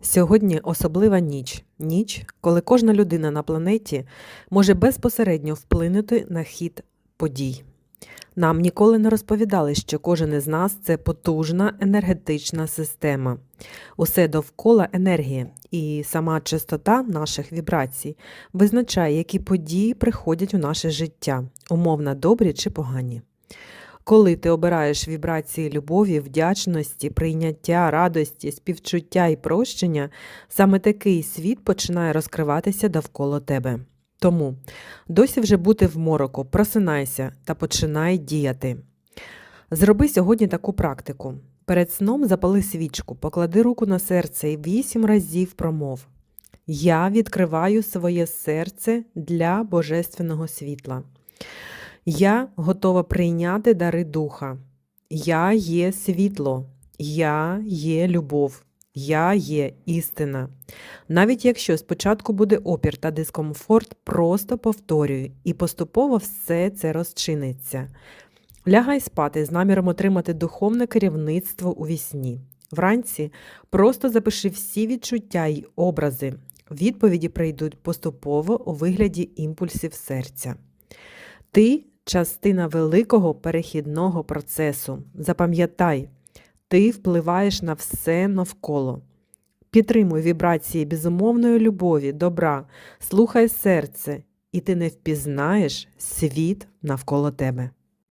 Сьогодні особлива ніч. Ніч, коли кожна людина на планеті може безпосередньо вплинути на хід подій. Нам ніколи не розповідали, що кожен із нас це потужна енергетична система. Усе довкола енергія, і сама частота наших вібрацій визначає, які події приходять у наше життя, умовно добрі чи погані. Коли ти обираєш вібрації любові, вдячності, прийняття, радості, співчуття і прощення, саме такий світ починає розкриватися довкола тебе. Тому досі вже бути в мороку, просинайся та починай діяти. Зроби сьогодні таку практику. Перед сном запали свічку, поклади руку на серце і вісім разів промов. Я відкриваю своє серце для божественного світла. Я готова прийняти дари духа. Я є світло, я є любов, я є істина. Навіть якщо спочатку буде опір та дискомфорт, просто повторюй, і поступово все це розчиниться. Лягай спати з наміром отримати духовне керівництво у вісні. Вранці просто запиши всі відчуття й образи. Відповіді прийдуть поступово у вигляді імпульсів серця. Ти частина великого перехідного процесу. Запам'ятай, ти впливаєш на все навколо. Підтримуй вібрації безумовної любові, добра, слухай серце, і ти не впізнаєш світ навколо тебе.